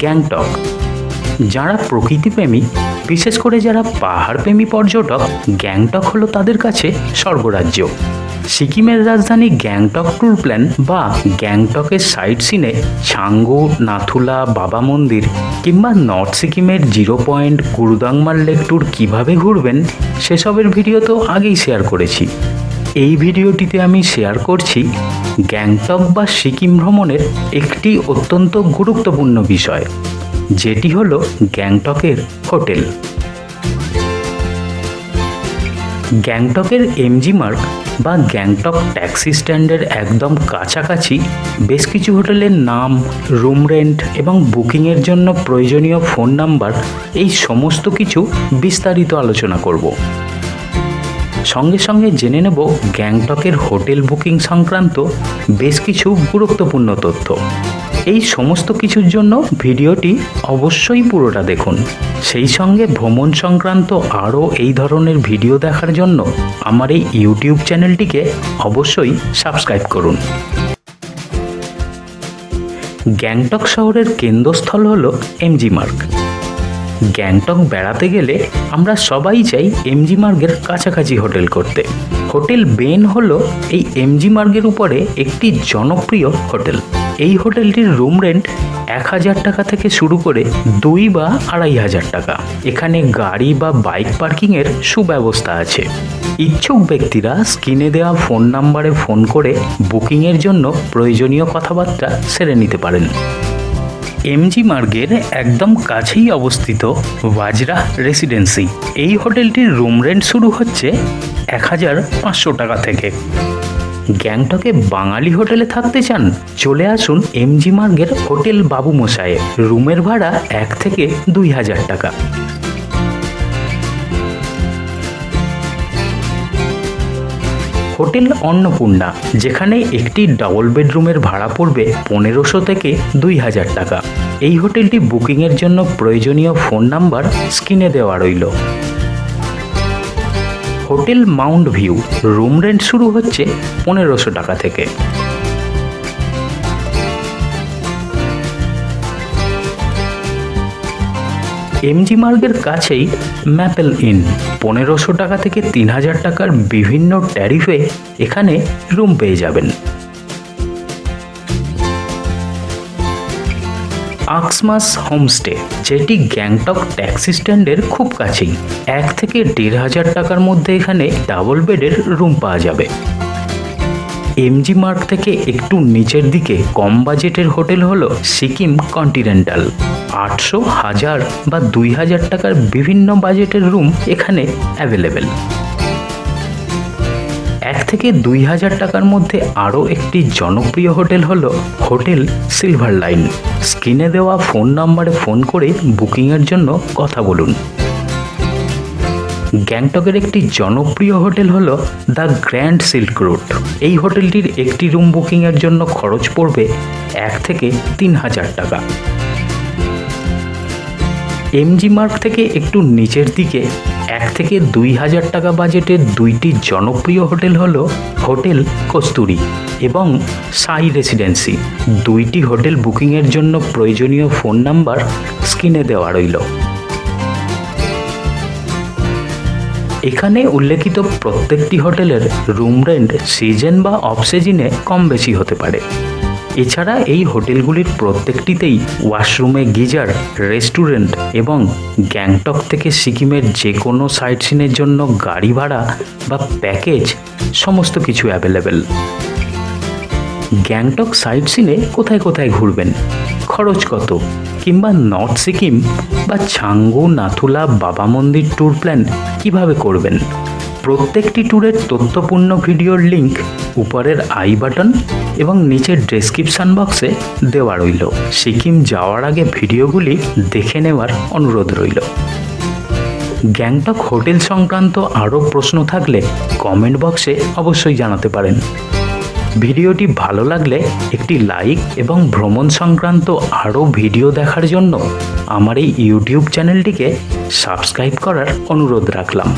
গ্যাংটক। যারা প্রকৃতিপ্রেমী, বিশেষ করে যারা পাহাড়প্রেমী পর্যটক, গ্যাংটক হলো তাদের কাছে স্বর্গরাজ্য। সিকিমের রাজধানী গ্যাংটক ট্যুর প্ল্যান বা গ্যাংটকের সাইট সিনে ছাঙ্গু নাথুলা, বাবা মন্দির কিংবা নর্থ সিকিমের zero point Gurudongmar lake tour কীভাবে ঘুরবেন, সেসবের ভিডিও তো আগেই শেয়ার করেছি। এই ভিডিওটিতে আমি শেয়ার করছি গ্যাংটক বা সিকিম ভ্রমণের একটি অত্যন্ত গুরুত্বপূর্ণ বিষয়, যেটি হলো গ্যাংটকের হোটেল। গ্যাংটকের এমজি মার্ক বা গ্যাংটক ট্যাক্সি স্ট্যান্ডের একদম কাছাকাছি বেশ কিছু হোটেলের নাম, রুম রেন্ট এবং বুকিংয়ের জন্য প্রয়োজনীয় ফোন নাম্বার, এই সমস্ত কিছু বিস্তারিত আলোচনা করব। সঙ্গে সঙ্গে জেনে নেব গ্যাংটকের হোটেল বুকিং সংক্রান্ত বেশ কিছু গুরুত্বপূর্ণ তথ্য। এই সমস্ত কিছুর জন্য ভিডিওটি অবশ্যই পুরোটা দেখুন। সেই সঙ্গে ভ্রমণ সংক্রান্ত আরও এই ধরনের ভিডিও দেখার জন্য আমার এই ইউটিউব চ্যানেলটিকে অবশ্যই সাবস্ক্রাইব করুন। গ্যাংটক শহরের কেন্দ্রস্থল হল এমজি মার্গ। গ্যাংটক বেড়াতে গেলে আমরা সবাই চাই এমজি মার্গের কাছাকাছি হোটেল করতে। হোটেল বেন হলো এই এমজি মার্গের উপরে একটি জনপ্রিয় হোটেল। এই হোটেলটির রুম রেন্ট এক হাজার টাকা থেকে শুরু করে দুই বা আড়াই হাজার টাকা। এখানে গাড়ি বা বাইক পার্কিংয়ের সুব্যবস্থা আছে। ইচ্ছুক ব্যক্তিরা স্ক্রিনে দেওয়া ফোন নাম্বারে ফোন করে বুকিংয়ের জন্য প্রয়োজনীয় কথাবার্তা সেরে নিতে পারেন। এমজি মার্গের একদম কাছেই অবস্থিত বাজরা রেসিডেন্সি এই হোটেলটির রুম রেন্ট শুরু হচ্ছে এক হাজার পাঁচশো টাকা থেকে। গ্যাংটকে বাঙালি হোটেলে থাকতে চান, চলে আসুন এমজি মার্গের হোটেল বাবু মশায়ে রুমের ভাড়া এক থেকে দুই হাজার টাকা। হোটেল অন্নপূর্ণা, যেখানে একটি ডাবল বেডরুমের ভাড়া পড়বে পনেরোশো থেকে দুই হাজার টাকা। এই হোটেলটি বুকিংয়ের জন্য প্রয়োজনীয় ফোন নাম্বার স্ক্রিনে দেওয়া রইল। Hotel Mount View room rent শুরু হচ্ছে পনেরোশো টাকা থেকে। এমজি মার্গের কাছেই ম্যাপেল ইন পনেরোশো টাকা থেকে তিন হাজার টাকার বিভিন্ন ট্যারিফে এখানে রুম পেয়ে যাবেন। আক্সমাস হোমস্টে যেটি গ্যাংটক ট্যাক্সি স্ট্যান্ডের খুব কাছেই, এক থেকে দেড় হাজার টাকার মধ্যে এখানে ডাবল বেডের রুম পাওয়া যাবে। এমজি মার্গ থেকে একটু নিচের দিকে কম বাজেটের হোটেল হলো সিকিম কন্টিনেন্টাল। আটশো হাজার বা দুই হাজার টাকার বিভিন্ন বাজেটের রুম এখানে অ্যাভেলেবেল। এক থেকে দুই হাজার টাকার মধ্যে আরও একটি জনপ্রিয় হোটেল হল হোটেল সিলভার লাইন। স্ক্রিনে দেওয়া ফোন নাম্বারে ফোন করে বুকিংয়ের জন্য কথা বলুন। গ্যাংটকের একটি জনপ্রিয় হোটেল হলো দ্য গ্র্যান্ড সিল্ক রুট এই হোটেলটির একটি রুম বুকিংয়ের জন্য খরচ পড়বে এক থেকে তিন হাজার টাকা। এমজি মার্গ থেকে একটু নিচের দিকে এক থেকে দুই হাজার টাকা বাজেটের দুইটি জনপ্রিয় হোটেল হল হোটেল কস্তুরি এবং সাই রেসিডেন্সি। দুইটি হোটেল বুকিংয়ের জন্য প্রয়োজনীয় ফোন নাম্বার স্ক্রিনে দেওয়া রইল। এখানে উল্লেখিত প্রত্যেকটি হোটেলের রুম রেন্ট সিজন বা অফ সিজনে কম বেশি হতে পারে। এছাড়া এই হোটেলগুলির প্রত্যেকটিতেই ওয়াশরুমে গিজার, রেস্টুরেন্ট এবং গ্যাংটক থেকে সিকিমের যে কোনো সাইট সিনের জন্য গাড়ি ভাড়া বা প্যাকেজ সমস্ত কিছু অ্যাভেলেবেল গ্যাংটক সাইট সিনে কোথায় কোথায় ঘুরবেন? খরচ কত? কিংবা নর্থ সিকিম বা ছাঙ্গু, নাথুলা, বাবা মন্দির ট্যুর প্ল্যান কীভাবে করবেন? প্রত্যেকটি ট্যুরের তথ্যপূর্ণ ভিডিওর লিংক উপরের আই বাটন এবং নিচের ডেসক্রিপশন বক্সে দেওয়া রইল। সিকিম যাওয়ার আগে ভিডিওগুলি দেখে নেওয়ার অনুরোধ রইল। গ্যাংটক হোটেল সংক্রান্ত আরও প্রশ্ন থাকলে কমেন্ট বক্সে অবশ্যই জানাতে পারেন। ভিডিওটি ভালো লাগলে একটি লাইক এবং ভ্রমণ সংক্রান্ত আরও ভিডিও দেখার জন্য আমার এই ইউটিউব চ্যানেলটিকে সাবস্ক্রাইব করার অনুরোধ রাখলাম।